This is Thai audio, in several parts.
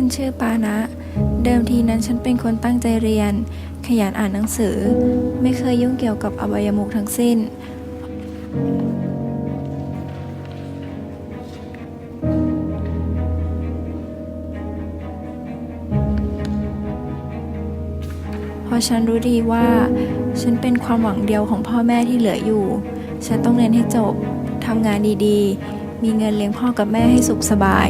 ันชื่อปานะ เดิมทีนั้นฉันเป็นคนตั้งใจเรียน ขยันอ่านหนังสือ ไม่เคยยุ่งเกี่ยวกับอบายมุขทั้งสิ้น เพราะฉันรู้ดีว่า ฉันเป็นความหวังเดียวของพ่อแม่ที่เหลืออยู่ ฉันต้องเรียนให้จบ ทำงานดีๆ มีเงินเลี้ยงพ่อกับแม่ให้สุขสบาย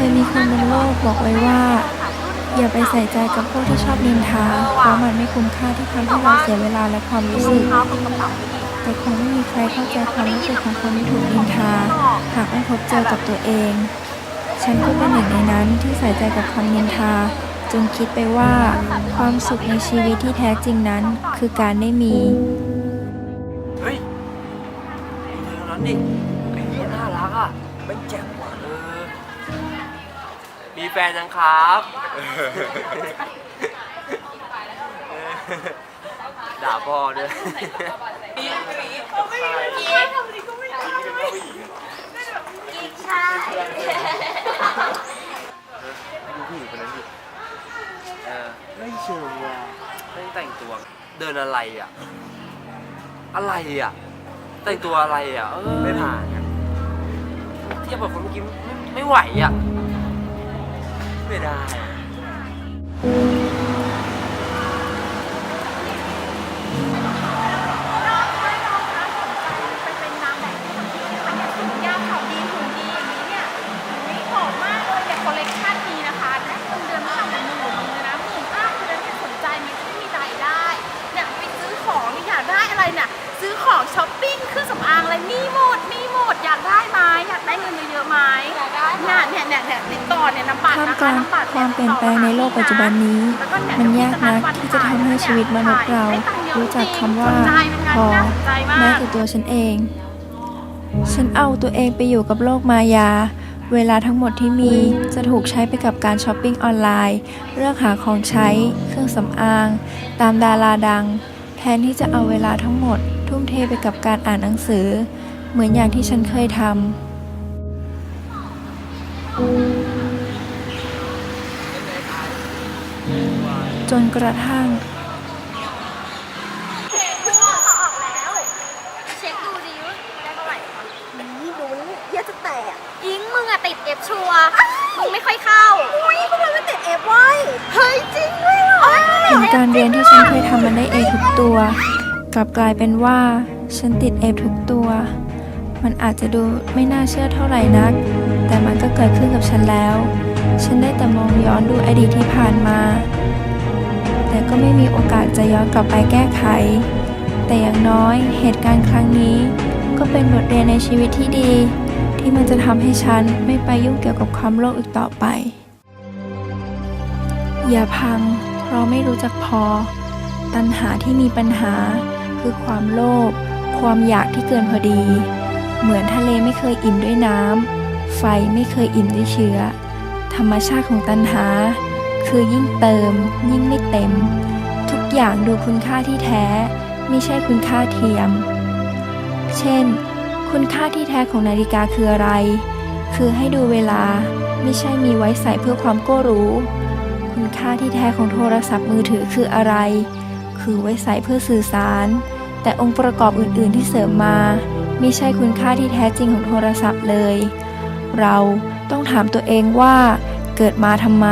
เคยมีคนบนโลกบอกไว้ว่า อย่าไปใส่ใจกับพวกที่ชอบนินทา เพราะมันไม่คุ้มค่าที่ทำให้เราเสียเวลาและความรู้สึกเท้ากับกระเป๋าดีแต่คงไม่มีใครเข้าใจความรู้สึกของคนที่ถูกนินทา หากไม่พบเจอกับตัวเอง ฉันก็เป็นหนึ่งในนั้นที่ใส่ใจกับคำนินทาจนคิดไปว่าความสุขในชีวิตที่แท้จริงนั้นคือการได้มี เฮ้ยดูตรงนั้นดิ มีแฟนยังครับ ด่าพ่อด้วยกินใช่ดูผู้หญิงคนนั้นดิเออไม่เชิงว่ะไม่แต่งตัว เดินอะไรอะ อะไรอะ แต่งตัวอะไรอะ เออไม่ผ่านเทียบกับคนเมื่อกี้ไม่ไม่ไหวอะไม่ได้ ซื้อของช้อปปิ้งเครื่องสำอางอะไรมีหมดมีหมดอยากได้ไหมอยากได้เงินเยอะๆไหมอยากได้เนี่ยเนี่ยเนี่ยเนี่ยติดต่อเนี่ยน้ำบัตรท่ามนะกคะลางน้ำบัตรความเปลี่ยนแปลงในโลกปัจจุบันนี้มันยากนักที่จะทำให้ชีวิตมนุษย์เรา รู้จักคำว่าพอแม้แต่ตัวฉันเอง ฉันเอาตัวเองไปอยู่กับโลกมายา เวลาทั้งหมดที่มีจะถูกใช้ไปกับการช้อปปิ้งออนไลน์ เลือกหาของใช้ เครื่องสำอาง ตามดาราดัง แทนที่จะเอาเวลาทั้งหมด ทุ่มเทไปกับการอ่านหนังสือ เหมือนอย่างที่ฉันเคยทำจนกระทั่งออกแล้วเช็คดูดิว่าได้เท่าไหร่นี่ลุ้นเยอะจะแตกยิงมึงอะติดเอฟชัวร์มึงไม่ค่อยเข้า อุ้ยพวกเราไม่ติดเอฟไว้ เฮ้ยจริงด้วยเหรอผลการเรียนที่ฉันเคยทำมันได้เอทุกตัว กลับกลายเป็นว่า ฉันติดเอทุกตัว มันอาจจะดูไม่น่าเชื่อเท่าไหร่นัก แต่มันก็เกิดขึ้นกับฉันแล้ว ฉันได้แต่มองย้อนดูอดีตที่ผ่านมา แต่ก็ไม่มีโอกาสจะย้อนกลับไปแก้ไข แต่อย่างน้อยเหตุการณ์ครั้งนี้ ก็เป็นบทเรียนในชีวิตที่ดี ที่มันจะทำให้ฉันไม่ไปยุ่งเกี่ยวกับความโลภอีกต่อไป อย่าพัง เพราะไม่รู้จักพอ ตัณหาที่มีปัญหา คือความโลภความอยากที่เกินพอดี เหมือนทะเลไม่เคยอิ่มด้วยน้ำไฟไม่เคยอิ่มด้วยเชื้อ ธรรมชาติของตัณหา คือยิ่งเติม ยิ่งไม่เต็ม ทุกอย่างดูคุณค่าที่แท้ ไม่ใช่คุณค่าเทียม เช่น คุณค่าที่แท้ของนาฬิกาคืออะไร คือให้ดูเวลาไม่ใช่มีไว้ใส่เพื่อความก้รู้ คุณค่าที่แท้ของโทรศัพท์มือถือคืออะไร คือไว้ใส่เพื่อสื่อสาร แต่องค์ประกอบอื่น ๆ ที่เสริมมา ไม่ใช่คุณค่าที่แท้จริงของโทรศัพท์เลย เราต้องถามตัวเองว่า เกิดมาทำไม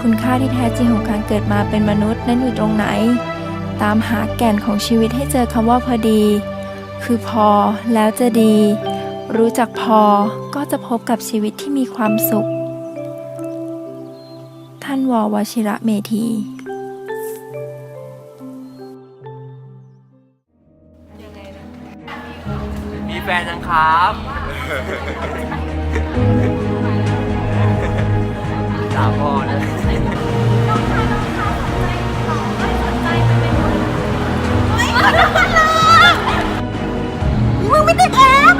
คุณค่าที่แท้จริงของการเกิดมาเป็นมนุษย์นั้นอยู่ตรงไหน ตามหาแก่นของชีวิตให้เจอคำว่าพอดี คือพอแล้วจะดี รู้จักพอก็จะพบกับชีวิตที่มีความสุข ท่านววชิระเมธี แฟนยังครับสาวพอนะมึงไม่ติดแอป